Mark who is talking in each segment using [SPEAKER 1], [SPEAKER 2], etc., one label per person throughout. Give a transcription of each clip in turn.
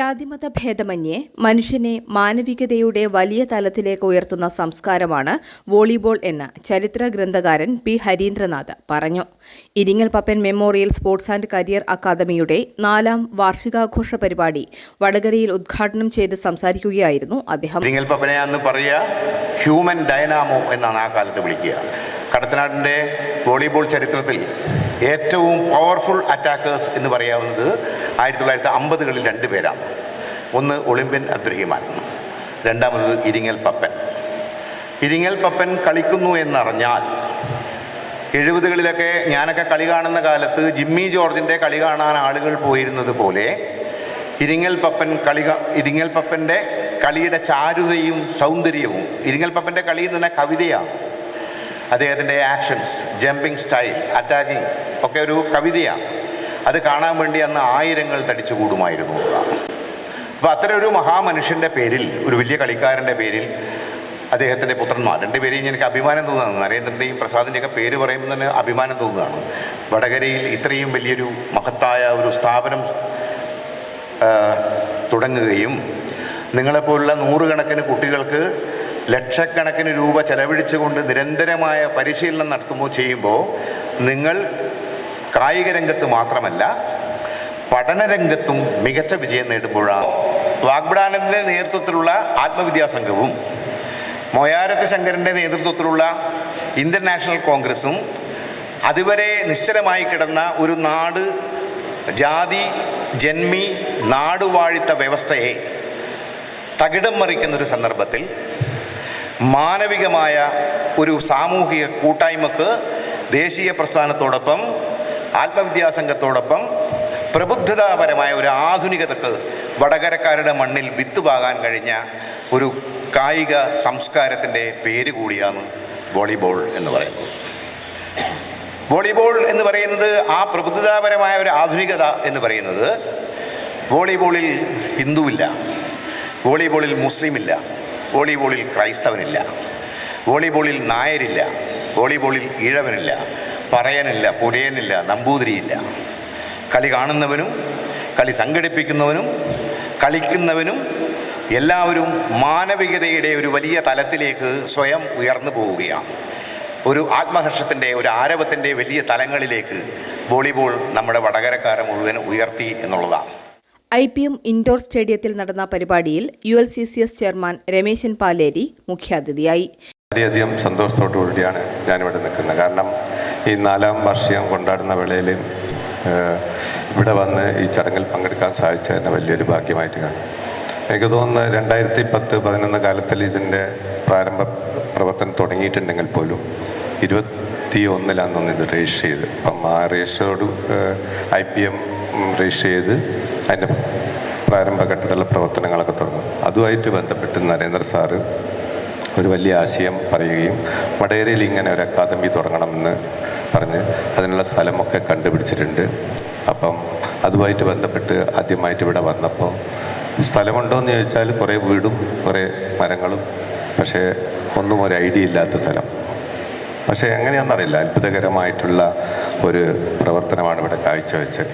[SPEAKER 1] ജാതിമത ഭേദമന്യേ മനുഷ്യനെ മാനവികതയുടെ വലിയ തലത്തിലേക്ക് ഉയർത്തുന്ന സംസ്കാരമാണ് വോളിബോൾ എന്ന് ചരിത്ര ഗ്രന്ഥകാരൻ പി ഹരീന്ദ്രനാഥ് പറഞ്ഞു. Iringal Pappan memorial sports and career അക്കാദമിയുടെ നാലാം വാർഷികാഘോഷ പരിപാടി വടകരയിൽ ഉദ്ഘാടനം ചെയ്ത് സംസാരിക്കുകയായിരുന്നു അദ്ദേഹം.
[SPEAKER 2] ഇരിങ്ങൽ പപ്പനെ അന്ന് പറയുക ഹ്യൂമൻ ഡൈനാമോ എന്നാണ് ആ കാലത്ത് വിളിക്കുക. കടത്തനാടിന്റെ വോളിബോൾ ചരിത്രത്തിൽ ഏറ്റവും പവർഫുൾ അറ്റാക്കേഴ്സ് എന്ന് പറയാവുന്നത് ആയിരത്തി തൊള്ളായിരത്തി അമ്പതുകളിൽ രണ്ട് പേരാണ്. ഒന്ന് ഒളിമ്പ്യൻ അബ്ദുറഹിമാൻ രണ്ടാമത് ഇരിങ്ങൽ പപ്പൻ. ഇരിങ്ങൽ പപ്പൻ കളിക്കുന്നു എന്നറിഞ്ഞാൽ എഴുപതുകളിലൊക്കെ ഞാനൊക്കെ കളി കാണുന്ന കാലത്ത് ജിമ്മി ജോർജിന്റെ കളി കാണാൻ ആളുകൾ പോയിരുന്നത് പോലെ ഇരിങ്ങൽ പപ്പൻ കളി ഇരിങ്ങൽ പപ്പന്റെ കളിയുടെ ചാരുതയും സൗന്ദര്യവും ഇരിങ്ങൽ പപ്പന്റെ കളി എന്ന് പറഞ്ഞാൽ കവിതയാണ്. അദ്ദേഹത്തിന്റെ ആക്ഷൻസ് ജമ്പിങ് സ്റ്റൈൽ അറ്റാക്കിംഗ് ഒക്കെ ഒരു കവിതയാണ്. അത് കാണാൻ വേണ്ടി അന്ന് ആയിരങ്ങൾ തടിച്ചു കൂടുമായിരുന്നു. അപ്പോൾ അത്തരം ഒരു മഹാമനുഷ്യന്റെ പേരിൽ ഒരു വലിയ കളിക്കാരന്റെ പേരിൽ അദ്ദേഹത്തിന്റെ പുത്രന്മാർ രണ്ടുപേരെയും എനിക്ക് അഭിമാനം തോന്നുന്നതാണ്. നരേന്ദ്രന്റെയും പ്രസാദിന്റെയൊക്കെ പേര് പറയുമ്പോൾ തന്നെ അഭിമാനം തോന്നുന്നതാണ്. വടകരയിൽ ഇത്രയും വലിയൊരു മഹത്തായ ഒരു സ്ഥാപനം തുടങ്ങുകയും നിങ്ങളെപ്പോലുള്ള നൂറുകണക്കിന് കുട്ടികൾക്ക് ലക്ഷക്കണക്കിന് രൂപ ചെലവഴിച്ചുകൊണ്ട് നിരന്തരമായ പരിശീലനം നടത്തുമ്പോൾ ചെയ്യുമ്പോൾ നിങ്ങൾ കായിക രംഗത്ത് മാത്രമല്ല പഠനരംഗത്തും മികച്ച വിജയം നേടുമ്പോഴാണ്. വാഗ്ബടാനന്ദന്റെ നേതൃത്വത്തിലുള്ള ആത്മവിദ്യാ സംഘവും മൊയാരത്ത് ശങ്കരന്റെ നേതൃത്വത്തിലുള്ള ഇന്ത്യൻ നാഷണൽ കോൺഗ്രസും അതുവരെ നിശ്ചലമായി കിടന്ന ഒരു നാട് ജാതി ജന്മി നാടുവാഴിത്ത വ്യവസ്ഥയെ തകിടം മറിക്കുന്ന ഒരു സന്ദർഭത്തിൽ മാനവികമായ ഒരു സാമൂഹിക കൂട്ടായ്മക്ക് ദേശീയ പ്രസ്ഥാനത്തോടൊപ്പം ആത്മവിദ്യാസംഘത്തോടൊപ്പം പ്രബുദ്ധതാപരമായ ഒരു ആധുനികതക്ക് വടകരക്കാരുടെ മണ്ണിൽ വിത്തുപാകാൻ കഴിഞ്ഞ ഒരു കായിക സംസ്കാരത്തിന്റെ പേര് കൂടിയാണ് വോളിബോൾ എന്ന് പറയുന്നത്. വോളിബോൾ എന്ന് പറയുന്നത് ആ പ്രബുദ്ധതാപരമായ ഒരു ആധുനികത എന്ന് പറയുന്നത് വോളിബോളിൽ ഹിന്ദുവില്ല വോളിബോളിൽ മുസ്ലിമില്ല വോളിബോളിൽ ക്രൈസ്തവനില്ല വോളിബോളിൽ നായരില്ല വോളിബോളിൽ ഈഴവനില്ല പറയനില്ല പുരയനില്ല നമ്പൂതിരിയില്ല. കളി കാണുന്നവനും കളി സംഘടിപ്പിക്കുന്നവനും കളിക്കുന്നവനും എല്ലാവരും മാനവികതയുടെ ഒരു വലിയ തലത്തിലേക്ക് സ്വയം ഉയർന്നു പോവുകയാണ്. ഒരു ആത്മഹർഷത്തിന്റെ ഒരു ആരവത്തിന്റെ വലിയ തലങ്ങളിലേക്ക് വോളിബോൾ നമ്മുടെ വടകരക്കാരെ മുഴുവൻ ഉയർത്തി എന്നുള്ളതാണ്.
[SPEAKER 1] ഐ പി എം ഇൻഡോർ സ്റ്റേഡിയത്തിൽ നടന്ന പരിപാടിയിൽ U L C C S chairman Rameshan Paleri മുഖ്യാതിഥിയായി.
[SPEAKER 3] വളരെയധികം സന്തോഷത്തോടു കൂടിയാണ് ഞാനിവിടെ നിൽക്കുന്നത്. കാരണം ഈ നാലാം വാർഷികം കൊണ്ടാടുന്ന വേളയിൽ ഇവിടെ വന്ന് ഈ ചടങ്ങിൽ പങ്കെടുക്കാൻ സാധിച്ചതിന് വലിയൊരു ഭാഗ്യമായിട്ട് കാണും. എനിക്ക് തോന്നുന്നത് രണ്ടായിരത്തി പത്ത് പതിനൊന്ന് കാലത്തിൽ ഇതിന്റെ പ്രാരംഭ പ്രവർത്തനം തുടങ്ങിയിട്ടുണ്ടെങ്കിൽ പോലും ഇരുപത്തി ഒന്നിലാണ് തോന്നുന്നു ഇത് രജിസ്റ്റർ ചെയ്ത്. അപ്പം ആ രജിസ്റ്ററോട് ഐ പി എം രജിസ്റ്റർ ചെയ്ത് അതിന്റെ പ്രാരംഭഘട്ടത്തിലുള്ള പ്രവർത്തനങ്ങളൊക്കെ തുടങ്ങും. അതുമായിട്ട് ബന്ധപ്പെട്ട് നരേന്ദ്ര സാറ് ഒരു വലിയ ആശയം പറയുകയും വടകരയിൽ ഇങ്ങനെ ഒരു അക്കാദമി തുടങ്ങണമെന്ന് പറഞ്ഞ് അതിനുള്ള സ്ഥലമൊക്കെ കണ്ടുപിടിച്ചിട്ടുണ്ട്. അപ്പം അതുമായിട്ട് ബന്ധപ്പെട്ട് ആദ്യമായിട്ട് ഇവിടെ വന്നപ്പോൾ സ്ഥലമുണ്ടോ എന്ന് ചോദിച്ചാൽ കുറേ വീടും കുറേ മരങ്ങളും പക്ഷേ ഒന്നും ഒരു ഐഡിയ ഇല്ലാത്ത സ്ഥലം. പക്ഷേ എങ്ങനെയാണെന്നറിയില്ല അത്ഭുതകരമായിട്ടുള്ള ഒരു പ്രവർത്തനമാണ് ഇവിടെ കാഴ്ചവെച്ചത്.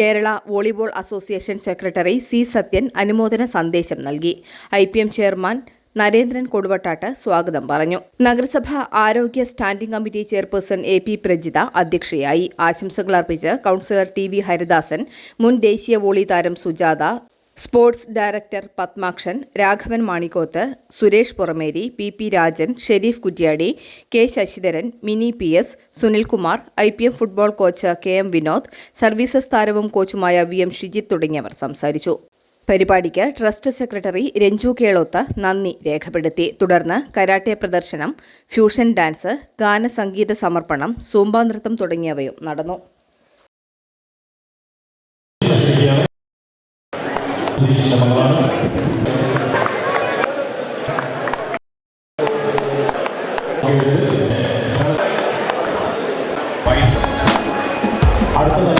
[SPEAKER 1] Kerala volleyball association secretary C Sathyan അനുമോദന സന്ദേശം നൽകി. ഐ ചെയർമാൻ നരേന്ദ്രൻ കൊടുവട്ടാട്ട് സ്വാഗതം പറഞ്ഞു. നഗരസഭ ആരോഗ്യ standing committee chairperson A P Prajitha അധ്യക്ഷയായി. ആശംസകൾ അർപ്പിച്ച് കൌൺസിലർ ടി വി ഹരിദാസൻ മുൻ ദേശീയ വോളി താരം Sujatha sports director Padmakshan Raghavan Manikkoth Suresh Purameri P P Rajan Sherif Kuttiadi K Sasidharan Mini P S Sunilkumar I P M football coach K M Vinod services താരവും കോച്ചുമായ V M Shijith തുടങ്ങിയവർ സംസാരിച്ചു. പരിപാടിക്ക് trust secretary Ranju Keloth നന്ദി രേഖപ്പെടുത്തി. തുടർന്ന് karate പ്രദർശനം fusion dance ഗാനസംഗീത സമർപ്പണം സൂമ്പാനൃത്തം നൃത്തം തുടങ്ങിയവയും നടന്നു.
[SPEAKER 4] അങ്ങനെ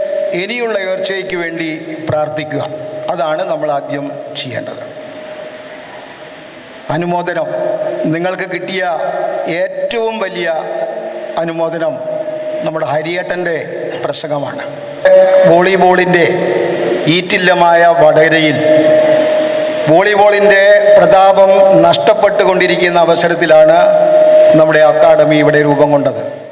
[SPEAKER 5] ഇനിയുള്ള ഉയർച്ചയ്ക്ക് വേണ്ടി പ്രാർത്ഥിക്കുക. അതാണ് നമ്മൾ ആദ്യം ചെയ്യേണ്ടത്. അനുമോദനം. നിങ്ങൾക്ക് കിട്ടിയ ഏറ്റവും വലിയ അനുമോദനം നമ്മുടെ ഹരിയേട്ടന്റെ പ്രസംഗമാണ്. വോളിബോളിന്റെ ഈറ്റില്ലമായ വടകരയിൽ വോളിബോളിന്റെ പ്രതാപം നഷ്ടപ്പെട്ടുകൊണ്ടിരിക്കുന്ന അവസരത്തിലാണ് നമ്മുടെ അക്കാഡമി ഇവിടെ രൂപം കൊണ്ടത്.